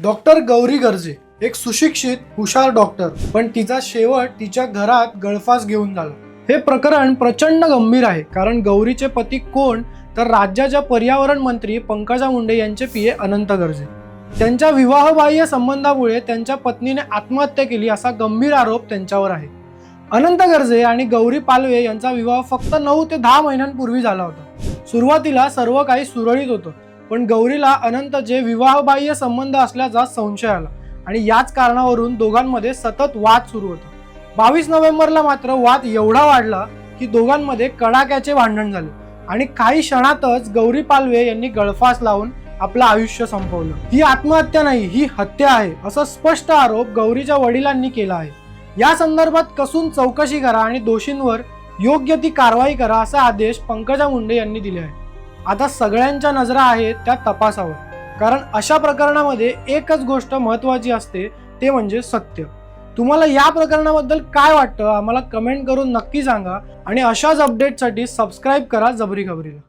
Doctor Gauri Garje एक सुशिक्षित हुशार डॉक्टर पण तिचा शेवट तिच्या घरात गळफास घेऊन झाला. हे प्रकरण प्रचंड गंभीर आहे कारण गौरीचे पती कोण तर राज्याच्या पर्यावरण मंत्री पंकजा मुंडे यांचे पिये अनंत गर्जे. त्यांच्या विवाहबाह्य संबंधामुळे त्यांच्या पत्नीने आत्महत्या केली असा गंभीर आरोप त्यांच्यावर आहे. अनंत गर्जे आणि गौरी पालवे यांचा विवाह फक्त नऊ ते दहा महिन्यांपूर्वी झाला होता. सुरुवातीला सर्व काही सुरळीत होतं. पण गौरीला अनंत जे विवाहबाह्य संबंध असल्याचा संशय आला. आणि याच कारणावरून दोघांमध्ये सतत वाद सुरू होता. बावीस नोव्हेंबरला मात्र वाद एवढा वाढला की दोघांमध्ये कडाक्याचे भांडण झाले. आणि काही क्षणातच गौरी पालवे यांनी गळफास लावून आपलं आयुष्य संपवलं. ही आत्महत्या नाही ही हत्या आहे असा स्पष्ट आरोप गौरीच्या वडिलांनी केला आहे. या संदर्भात कसून चौकशी करा आणि दोषींवर योग्य ती कारवाई करा असा आदेश पंकजा मुंडे यांनी दिले आहे आता सगळ्यांच्या नजरा आहेत त्या तपासावर. कारण अशा प्रकरणामध्ये एकच गोष्ट महत्त्वाची असते ते म्हणजे सत्य. तुम्हाला या प्रकरणाबद्दल काय वाटतं आम्हाला कमेंट करून नक्की सांगा आणि अशाच अपडेटसाठी सबस्क्राईब करा जबरी खबरीला.